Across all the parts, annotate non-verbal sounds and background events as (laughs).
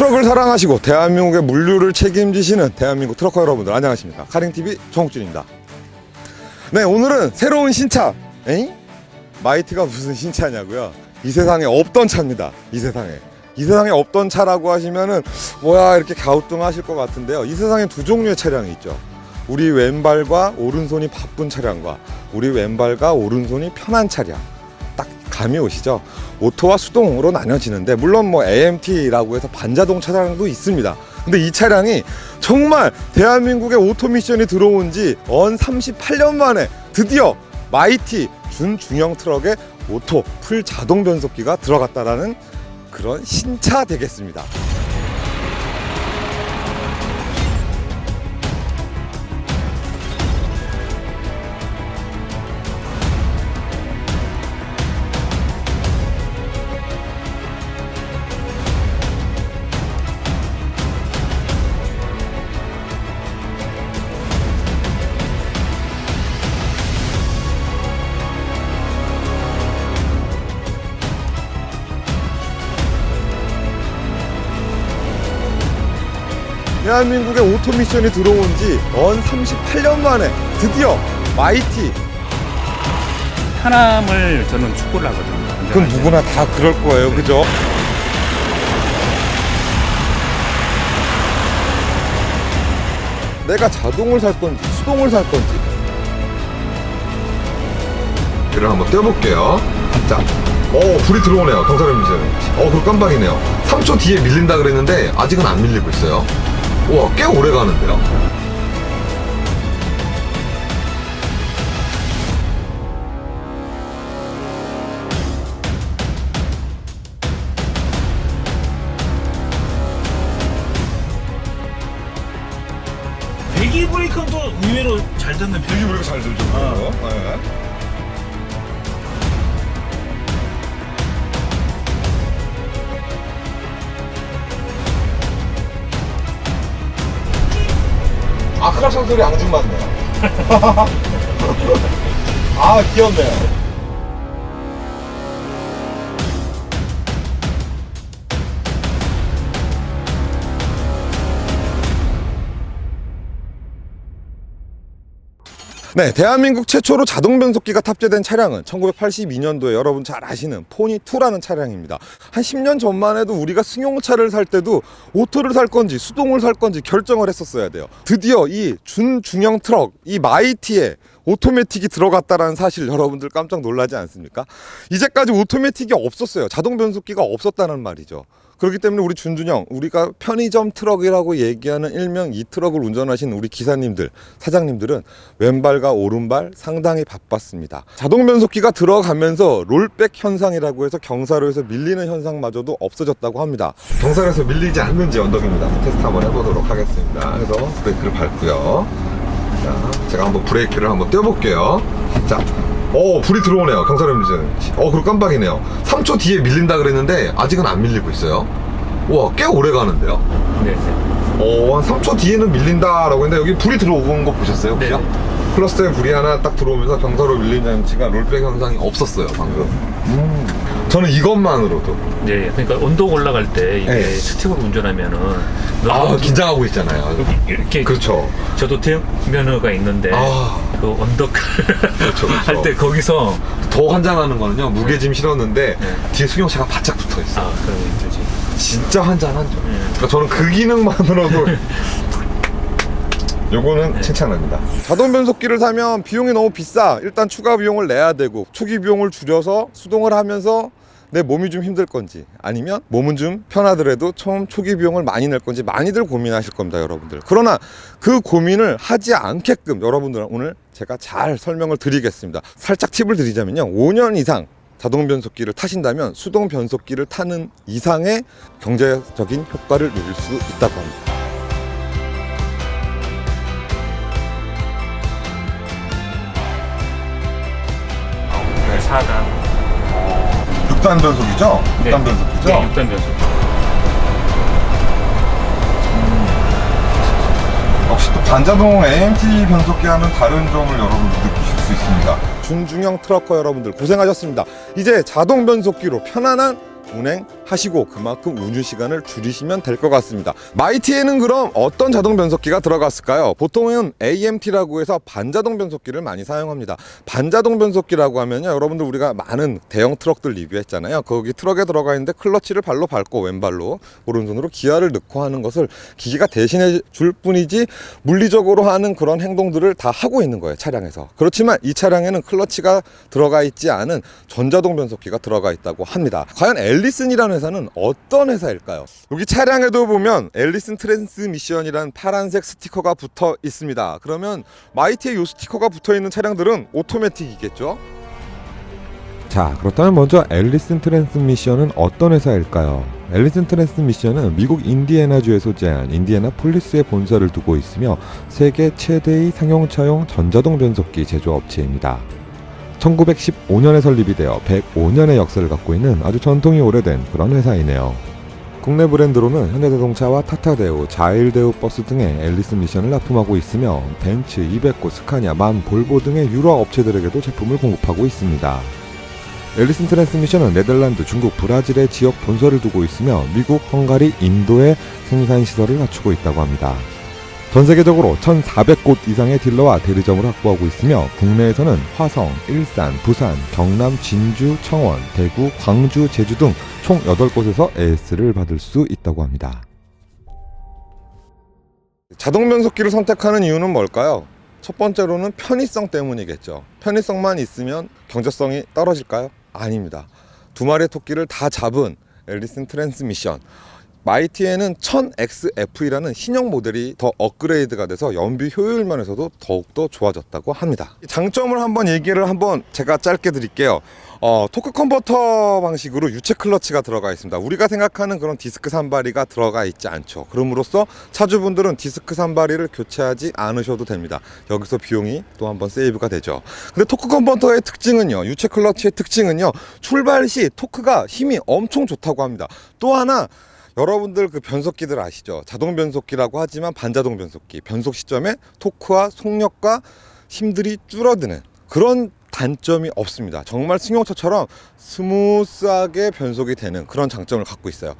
트럭을 사랑하시고 대한민국의 물류를 책임지시는 대한민국 트럭커 여러분들 안녕하십니까. 카링TV 정욱준입니다. 네 오늘은 새로운 신차 에잉? 마이트가 무슨 신차냐고요? 이 세상에 없던 차입니다 이 세상에. 이 세상에 없던 차라고 하시면은 뭐야 이렇게 갸우뚱하실 것 같은데요. 이 세상에 두 종류의 차량이 있죠. 우리 왼발과 오른손이 바쁜 차량과 우리 왼발과 오른손이 편한 차량. 딱 감이 오시죠? 오토와 수동으로 나뉘어지는데 물론 뭐 AMT라고 해서 반자동 차량도 있습니다. 근데 이 차량이 정말 대한민국의 오토 미션이 들어온 지 언 38년 만에 드디어 마이티 준중형 트럭에 오토 풀 자동 변속기가 들어갔다라는 그런 신차 되겠습니다. 대한민국의 오토 미션이 들어온 지 언 38년 만에 드디어 마이티 편함을 저는 축구를 하거든요. 그럼 누구나 다 그럴 거예요. 그죠? 내가 자동을 살 건지 수동을 살 건지 를 한번 떼어볼게요. 자, 오 불이 들어오네요. 경사를 미세요. 어, 그 깜빡이네요. 3초 뒤에 밀린다 그랬는데 아직은 안 밀리고 있어요. 우와, 꽤 오래 가는데요. 배기 브레이크는 또 의외로 잘 듣는 편. 우리가 잘 들죠. 어. 네. 크락션 소리 앙증맞네요. (laughs) 아, 귀엽네요. 네, 대한민국 최초로 자동 변속기가 탑재된 차량은 1982년도에 여러분 잘 아시는 포니2라는 차량입니다. 한 10년 전만 해도 우리가 승용차를 살 때도 오토를 살 건지 수동을 살 건지 결정을 했었어야 돼요. 드디어 이 준중형 트럭, 이 마이티에 오토매틱이 들어갔다라는 사실 여러분들 깜짝 놀라지 않습니까? 이제까지 오토매틱이 없었어요. 자동 변속기가 없었다는 말이죠. 그렇기 때문에 우리 준준형, 우리가 편의점 트럭이라고 얘기하는 일명 이 트럭을 운전하신 우리 기사님들, 사장님들은 왼발과 오른발 상당히 바빴습니다. 자동 변속기가 들어가면서 롤백 현상이라고 해서 경사로에서 밀리는 현상마저도 없어졌다고 합니다. 경사에서 밀리지 않는지 언덕입니다. 테스트 한번 해보도록 하겠습니다. 그래서 브레이크를 밟고요. 자, 제가 한번 브레이크를 한번 떼어볼게요. 자, 오, 불이 들어오네요. 경사를 미세요. 어, 그리고 깜빡이네요. 3초 뒤에 밀린다 그랬는데 아직은 안 밀리고 있어요. 우와, 꽤 오래 가는데요. 네, 네. 어, 한 3초 뒤에는 밀린다라고 했는데 여기 불이 들어온 거 보셨어요? 네. 혹시요? 클러스터에 불이 하나 딱 들어오면서 경사로 밀린 장치가 롤백 현상이 없었어요, 방금. 음. 저는 이것만으로도. 네, 그러니까 언덕 올라갈 때 이게 네. 스틱으로 운전하면은 아, 긴장하고 있잖아요. 이렇게 그렇죠. 저도 대면허가 있는데 아. 그 언덕 그렇죠, 그렇죠. 할 때 거기서 더 환장하는 거는요, 무게짐 실었는데 네. 뒤에 수경차가 바짝 붙어 있어. 아 그런 게 힘들지. 진짜 환장하죠. 네. 그러니까 저는 그 기능만으로도 (laughs) 요거는 칭찬합니다. 자동 변속기를 사면 비용이 너무 비싸. 일단 추가 비용을 내야 되고 초기 비용을 줄여서 수동을 하면서 내 몸이 좀 힘들 건지 아니면 몸은 좀 편하더라도 처음 초기 비용을 많이 낼 건지 많이들 고민하실 겁니다, 여러분들. 그러나 그 고민을 하지 않게끔 여러분들 오늘 제가 잘 설명을 드리겠습니다. 살짝 팁을 드리자면요. 5년 이상 자동 변속기를 타신다면 수동 변속기를 타는 이상의 경제적인 효과를 누릴 수 있다고 합니다. 4단. 6단 변속이죠? 네. 6단 변속기죠? 네, 6단 변속. 역시 또 반자동 AMT 변속기와는 다른 점을 여러분들 느끼실 수 있습니다. 준중형 트럭커 여러분들 고생하셨습니다. 이제 자동 변속기로 편안한 운행 하시고 그만큼 운유 시간을 줄이시면 될 것 같습니다. 마이티에는 그럼 어떤 자동 변속기가 들어갔을까요? 보통은 AMT라고 해서 반자동 변속기를 많이 사용합니다. 반자동 변속기라고 하면요, 여러분들 우리가 많은 대형 트럭들 리뷰했잖아요. 거기 트럭에 들어가 있는데 클러치를 발로 밟고 왼발로 오른손으로 기아를 넣고 하는 것을 기계가 대신해 줄 뿐이지 물리적으로 하는 그런 행동들을 다 하고 있는 거예요 차량에서 그렇지만 이 차량에는 클러치가 들어가 있지 않은 전자동 변속기가 들어가 있다고 합니다 과연 앨리슨이라는 회사는 어떤 회사일까요 여기 차량에도 보면 앨리슨 트랜스미션이라는 파란색 스티커가 붙어 있습니다 그러면 마이티에 이 스티커가 붙어 있는 차량들은 오토매틱이겠죠 자, 그렇다면 먼저 앨리슨 트랜스미션은 어떤 회사일까요? 앨리슨 트랜스미션은 미국 인디애나주에 소재한 인디애나 폴리스에 본사를 두고 있으며 세계 최대의 상용차용 전자동 변속기 제조업체입니다. 1915년에 설립이 되어 105년의 역사를 갖고 있는 아주 전통이 오래된 그런 회사이네요. 국내 브랜드로는 현대자동차와 타타대우, 자일대우 버스 등의 앨리슨 미션을 납품하고 있으며 벤츠, 이베코, 스카니아, 만, 볼보 등의 유럽 업체들에게도 제품을 공급하고 있습니다. 앨리슨 트랜스미션은 네덜란드, 중국, 브라질에 지역 본사를 두고 있으며 미국, 헝가리, 인도에 생산 시설을 갖추고 있다고 합니다. 전 세계적으로 1,400곳 이상의 딜러와 대리점을 확보하고 있으며 국내에서는 화성, 일산, 부산, 경남, 진주, 청원, 대구, 광주, 제주 등 총 8곳에서 AS를 받을 수 있다고 합니다. 자동 변속기를 선택하는 이유는 뭘까요? 첫 번째로는 편의성 때문이겠죠. 편의성만 있으면 경제성이 떨어질까요? 아닙니다. 두 마리의 토끼를 다 잡은 앨리슨 트랜스미션. 마이티에는 1000XF이라는 신형 모델이 더 업그레이드가 돼서 연비 효율 면에서도 더욱더 좋아졌다고 합니다. 장점을 한번 얘기를 한번 제가 짧게 드릴게요. 어, 토크 컨버터 방식으로 유체 클러치가 들어가 있습니다. 우리가 생각하는 그런 디스크 산발이가 들어가 있지 않죠. 그럼으로써 차주분들은 디스크 산발이를 교체하지 않으셔도 됩니다. 여기서 비용이 또 한번 세이브가 되죠. 근데 토크 컨버터의 특징은요. 유체 클러치의 특징은요. 출발 시 토크가 힘이 엄청 좋다고 합니다. 또 하나 여러분들 그 변속기들 아시죠? 자동 변속기라고 하지만 반자동 변속기. 변속 시점에 토크와 속력과 힘들이 줄어드는 그런 단점이 없습니다. 정말 승용차처럼 스무스하게 변속이 되는 그런 장점을 갖고 있어요.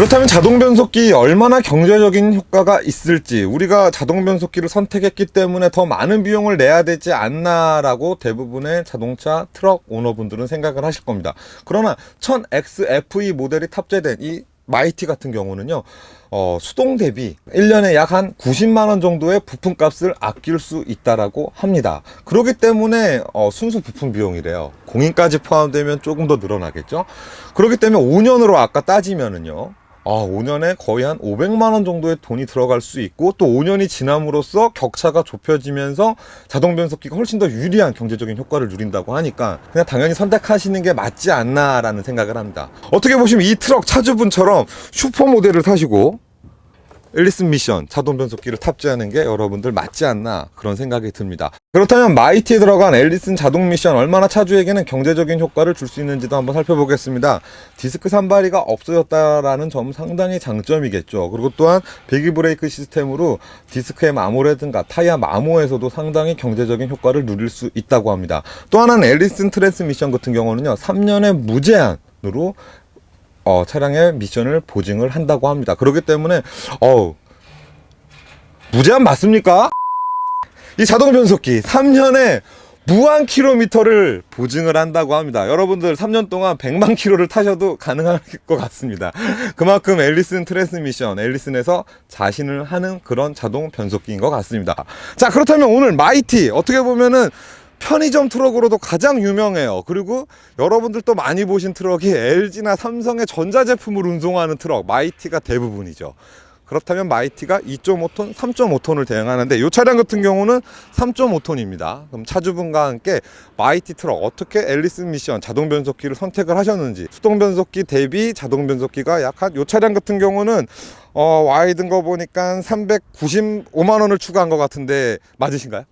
그렇다면 자동 변속기 얼마나 경제적인 효과가 있을지 우리가 자동 변속기를 선택했기 때문에 더 많은 비용을 내야 되지 않나라고 대부분의 자동차 트럭 오너분들은 생각을 하실 겁니다. 그러나 1000XFE 모델이 탑재된 이 마이티 같은 경우는요. 어, 수동 대비 1년에 약 한 90만 원 정도의 부품 값을 아낄 수 있다라고 합니다. 그렇기 때문에 어, 순수 부품 비용이래요. 공인까지 포함되면 조금 더 늘어나겠죠. 그렇기 때문에 5년으로 아까 따지면은요. 아, 5년에 거의 한 500만 원 정도의 돈이 들어갈 수 있고 또 5년이 지남으로써 격차가 좁혀지면서 자동 변속기가 훨씬 더 유리한 경제적인 효과를 누린다고 하니까 그냥 당연히 선택하시는 게 맞지 않나라는 생각을 합니다. 어떻게 보시면 이 트럭 차주분처럼 슈퍼 모델을 사시고 앨리슨 미션 자동 변속기를 탑재하는 게 여러분들 맞지 않나 그런 생각이 듭니다. 그렇다면 마이티에 들어간 앨리슨 자동 미션 얼마나 차주에게는 경제적인 효과를 줄 수 있는지도 한번 살펴보겠습니다. 디스크 산발이가 없어졌다라는 점은 상당히 장점이겠죠. 그리고 또한 배기 브레이크 시스템으로 디스크의 마모라든가 타이어 마모에서도 상당히 경제적인 효과를 누릴 수 있다고 합니다. 또 하나는 앨리슨 트랜스미션 같은 경우는요. 3년의 무제한 으로 어, 차량의 미션을 보증을 한다고 합니다. 그렇기 때문에 어우 무제한 맞습니까? 이 자동 변속기 3년에 무한 킬로미터를 보증을 한다고 합니다. 여러분들 3년 동안 100만 킬로를 타셔도 가능할 것 같습니다. 그만큼 앨리슨 트랜스미션, 앨리슨에서 자신을 하는 그런 자동 변속기인 것 같습니다. 자, 그렇다면 오늘 마이티 어떻게 보면은 편의점 트럭으로도 가장 유명해요. 그리고 여러분들 또 많이 보신 트럭이 LG나 삼성의 전자제품을 운송하는 트럭, 마이티가 대부분이죠. 그렇다면 마이티가 2.5톤, 3.5톤을 대응하는데 이 차량 같은 경우는 3.5톤입니다. 그럼 차주분과 함께 마이티 트럭 어떻게 앨리슨 미션 자동 변속기를 선택을 하셨는지 수동 변속기 대비 자동 변속기가 약한 이 차량 같은 경우는 어, 와이든 거 보니까 395만 원을 추가한 것 같은데 맞으신가요?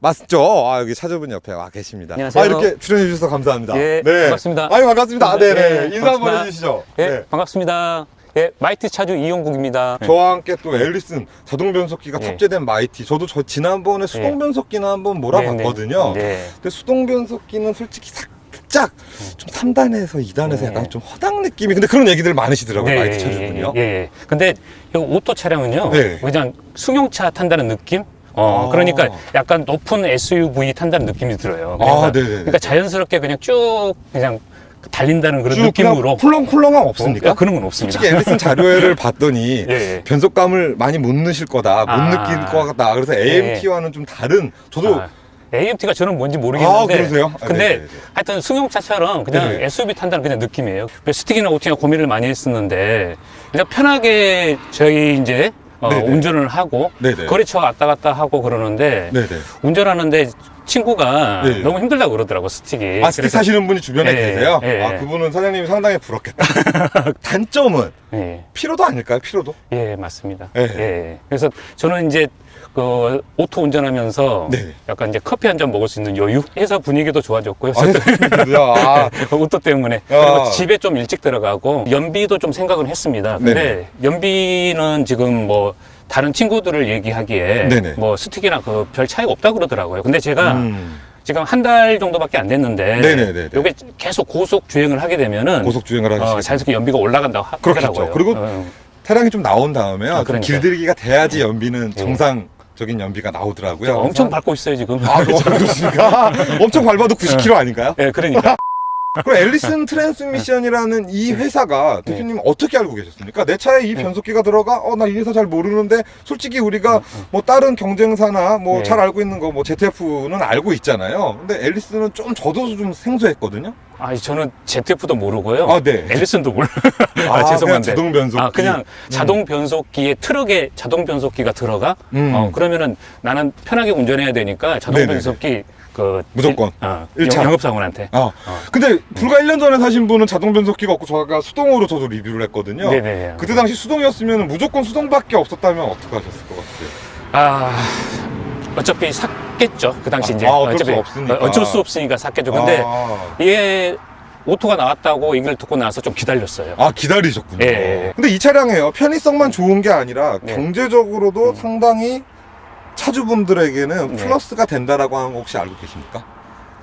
맞죠? 아, 여기 차주분 옆에 와 계십니다. 안녕하세요. 아, 이렇게 출연해 주셔서 감사합니다. 예, 반갑습니다. 아유, 반갑습니다. 아, 네네. 예, 인사 한번 반갑습니다. 해주시죠. 예, 네. 반갑습니다. 예, 마이트 차주 이용국입니다. 저와 함께 또 앨리슨 자동 변속기가 네. 탑재된 마이티. 저도 저 지난번에 수동 변속기는 한번 몰아봤거든요. 네, 네. 근데 수동 변속기는 솔직히 살짝 좀 3단에서 2단에서 네. 약간 좀 허당 느낌이. 근데 그런 얘기들 많으시더라고요. 마이티 차주분이요. 예, 예. 근데 이 오토 차량은요, 네. 그냥 승용차 탄다는 느낌? 어, 아. 그러니까 약간 높은 SUV 탄다는 느낌이 들어요. 아, 그러니까, 네네네. 그러니까 자연스럽게 그냥 쭉 그냥 달린다는 그런 쭉 느낌으로. 쿨렁쿨렁함 없습니까? 어, 그런 건 없습니다. 솔직히 앨리슨 자료회를 (laughs) 봤더니 예, 예. 변속감을 많이 못 넣으실 거다, 못 아. 느낄 것 같다. 그래서 AMT와는 좀 다른. 저도 아, AMT가 저는 뭔지 모르겠는데. 아, 그러세요? 아, 근데 네네네. 하여튼 승용차처럼 그냥 네네. SUV 탄다는 그냥 느낌이에요. 스틱이나 오팅가 고민을 많이 했었는데 그냥 편하게 저희 이제 어, 네네. 운전을 하고 네네. 거래처 왔다 갔다 하고 그러는데 네네. 운전하는데 친구가 네. 너무 힘들다 고 그러더라고 스틱이. 아, 스틱 사시는 분이 주변에 예, 계세요? 예, 아, 예. 그분은 사장님이 상당히 부럽겠다. (laughs) 단점은 예, 피로도 아닐까요? 피로도? 예, 맞습니다. 예. 예. 그래서 저는 이제 그 오토 운전하면서 네. 약간 이제 커피 한 잔 먹을 수 있는 여유, 회사 분위기도 좋아졌고요. 아? 아, (laughs) 오토 때문에 야. 그리고 집에 좀 일찍 들어가고 연비도 좀 생각은 했습니다. 근데 네네. 연비는 지금 뭐 다른 친구들을 얘기하기에 네네. 뭐 스틱이나 그 별 차이가 없다 그러더라고요. 근데 제가 음, 지금 한 달 정도밖에 안 됐는데 네네네네. 이게 계속 고속 주행을 하게 되면은 고속 주행을 하시죠. 어, 자연스럽게 연비가 올라간다고 하- 그렇겠죠. 하더라고요. 그리고 어, 차량이 좀 나온 다음에요. 아, 좀 그러니까요. 길들이기가 돼야지 연비는 예. 정상 적인 연비가 나오더라고요. 엄청 그래서- 밟고 있어요 지금. 아, 저 그렇습니까? (laughs) 엄청 밟아도 90km 아닌가요? 예, 그러니까 (laughs) 그럼 앨리슨 트랜스미션이라는 이 회사가 네. 대표님 어떻게 알고 계셨습니까? 내 차에 이 변속기가 들어가? 어, 나 이 회사 잘 모르는데 솔직히 우리가 뭐 다른 경쟁사나 뭐 네. 잘 알고 있는 거 뭐 ZF는 알고 있잖아요. 근데 앨리스는 좀 저도 좀 생소했거든요. 아, 저는 ZF도 모르고요. 아, 네. 앨리슨도 몰라. 아, 아, 그냥 죄송한데. 자동 변속기. 아, 그냥 자동 변속기에 트럭에 자동 변속기가 들어가. 음. 어, 그러면은 나는 편하게 운전해야 되니까 자동 네네네. 변속기 그 무조건. 일- 어, 일차. 영업사원한테. 아, 근데 불과 1년 전에 사신 분은 자동 변속기가 없고 저가 수동으로 저도 리뷰를 했거든요. 네네. 그때 당시 수동이었으면 무조건 수동밖에 없었다면 어떻게 하셨을 것 같아요? 아, 어차피 샀겠죠. 그 당시 아, 이제 아, 어쩔 수 어차피 없으니까. 어쩔 수 없으니까 샀겠죠. 근데 아, 이게 오토가 나왔다고 얘기를 듣고 나서 좀 기다렸어요. 아, 기다리셨군요. 예, 예. 근데 이 차량에요. 편의성만 좋은 게 아니라 네. 경제적으로도 상당히 차주분들에게는 네. 플러스가 된다라고 하는 거 혹시 알고 계십니까?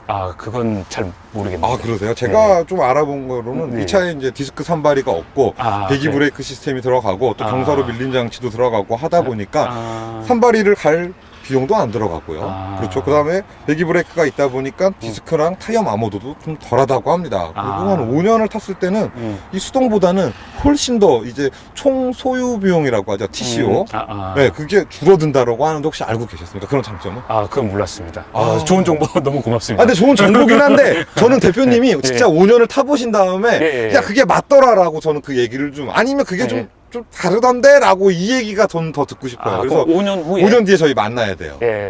아, 그건 잘 모르겠네요. 아, 그러세요? 제가 좀 알아본 거로는 네. 이 차에 이제 디스크 산발이가 없고 아, 배기 네. 브레이크 시스템이 들어가고 또 아. 경사로 밀림 장치도 들어가고 하다 보니까 아, 산발이를 갈 비용도 안 들어가고요. 아. 그렇죠. 그 다음에 배기 브레이크가 있다 보니까 디스크랑 타이어 마모도도 좀 덜하다고 합니다. 그리고 아. 한 5년을 탔을 때는 음. 이 수동보다는 훨씬 더 이제 총 소유 비용이라고 하죠. TCO. 음, 아, 아. 네, 그게 줄어든다라고 하는데 혹시 알고 계셨습니까? 그런 장점은? 아, 그건 몰랐습니다. 아. 아, 좋은 정보 (laughs) 너무 아, 고맙습니다. 근데 좋은 정보긴 한데 저는 대표님이 (laughs) 진짜 5년을 타보신 다음에 예, 예. 야 그게 맞더라라고 저는 그 얘기를 좀 아니면 그게 예. 좀, 좀 다르던데 라고 이 얘기가 저는 더 듣고 싶어요. 아, 그래서 그럼 5년 후에 5년 뒤에 저희 만나야 돼요. 예.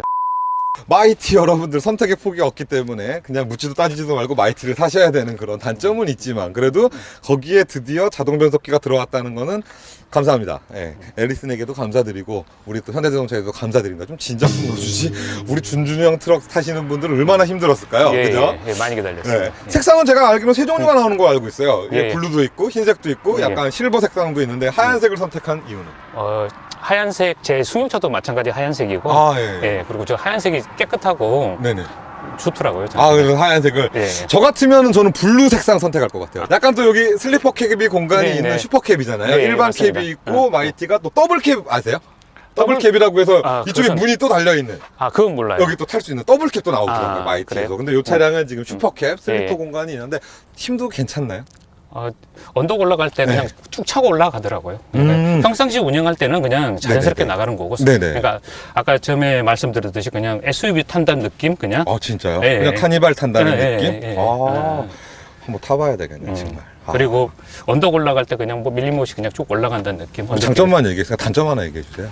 마이티 여러분들 선택의 폭이 없기 때문에 그냥 묻지도 따지지도 말고 마이티를 사셔야 되는 그런 단점은 있지만 그래도 거기에 드디어 자동 변속기가 들어왔다는 거는 감사합니다. 예. 앨리슨에게도 감사드리고 우리 또 현대자동차에도 감사드립니다. 좀 진작 좀 넣어주지. 우리 준준형 트럭 타시는 분들은 얼마나 힘들었을까요? 예, 그죠? 예, 예, 많이 기다렸어요. 네. 색상은 제가 알기로 세 종류가 나오는 거 알고 있어요. 이게 예, 예. 블루도 있고 흰색도 있고 예. 약간 실버 색상도 있는데 하얀색을 선택한 이유는? 어, 하얀색 제 승용차도 마찬가지 하얀색이고 아 예. 예, 그리고 저 하얀색이 깨끗하고 네네. 좋더라고요. 저는. 아 그래서 하얀색을. 예. 저 같으면은 저는 블루 색상 선택할 것 같아요. 약간 또 여기 슬리퍼 캡이 공간이 네, 있는 네. 슈퍼 캡이잖아요. 네, 일반 맞습니다. 캡이 있고 어. 마이티가 또 더블 캡 아세요? 더블 캡이라고 해서 아, 이쪽에 그것은- 문이 또 달려 있는 아, 그건 몰라요. 여기 또 탈 수 있는 더블 캡도 나오더라고요 아, 마이티에서. 그래요? 근데 이 차량은 지금 슈퍼 캡 슬리퍼 예. 공간이 있는데 힘도 괜찮나요? 어, 언덕 올라갈 때 그냥 쭉 차고 올라가더라고요. 네. 음. 그러니까 평상시 운영할 때는 그냥 자연스럽게 네네네. 나가는 거고. 네네. 그러니까 아까 처음에 말씀드렸듯이 그냥 SUV 탄다는 느낌 그냥. 아 진짜요? 예, 그냥 예. 카니발 탄다는 예, 예, 느낌? 예, 예. 아, 예. 한번 타봐야 되겠네 음. 정말. 아. 그리고 언덕 올라갈 때 그냥 뭐 밀림못이 그냥 쭉 올라간다는 느낌. 어, 장점만 얘기해 주세요. 단점 하나 얘기해 주세요.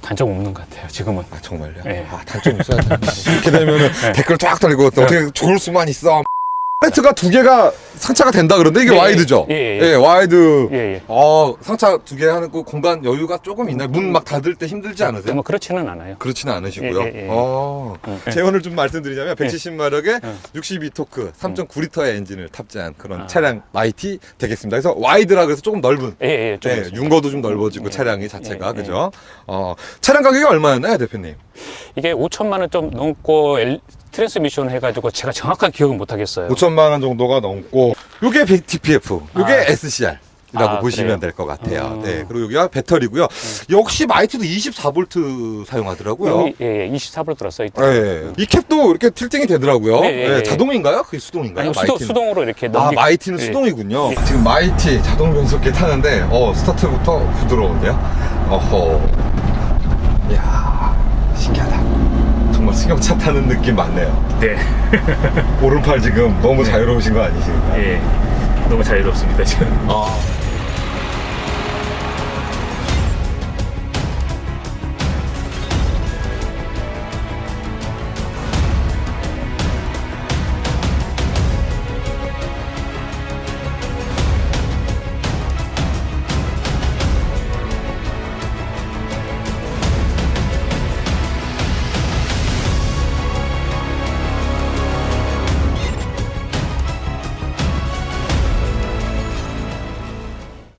단점 없는 것 같아요. 지금은. 아 정말요? 예. 아 단점 있어야 돼. 이렇게 되면은 (laughs) 댓글 쫙 달리고 어떻게 좋을 수만 있어. 파레트가 두 개가 상차가 된다 그런데 이게 예, 와이드죠? 예, 예, 예. 와이드. 예, 예. 어, 상차 두 개 하는 그 공간 여유가 조금 있나요? 문 막 닫을 때 힘들지 않으세요? 뭐 그렇지는 않아요. 그렇지는 않으시고요. 예, 예, 예. 어. 제원을 좀 말씀드리자면 170마력에 예. 62토크 3.9리터의 엔진을 탑재한 그런 아. 차량 마이티 되겠습니다. 그래서 와이드라 그래서 조금 넓은 예, 예, 좀 네, 있습니다. 윤거도 좀 넓어지고 예. 차량이 자체가 예, 예. 그죠? 어, 차량 가격이 얼마였나요, 대표님? 이게 5천만 원 좀 넘고 엘- 트랜스미션 해가지고 제가 정확한 기억은 못 하겠어요. 5천만 원 정도가 넘고 요게 DPF, 요게 아. SCR. 이라고 아, 보시면? 될 것 같아요. 음. 네. 그리고 여기가 배터리고요. 역시 마이트도 24V 사용하더라고요. 예, 예, 24불 들었어요. 예. 이 캡도 이렇게 tilting이 되더라고요. 네, 네, 예, 네. 자동인가요? 그게 수동인가요? 아니, 수동, 마이티는? 수동으로 이렇게 아, 넘기. 마이티는 예. 수동이군요. 지금 마이티 자동 변속기 타는데 어 스타트부터 부드러운데요. 어허. 이야 신기하다. 승용차 타는 느낌 맞네요. 네. 오른팔 지금 너무 자유로우신 거 아니신가요? 예. 너무 자유롭습니다 지금. 아,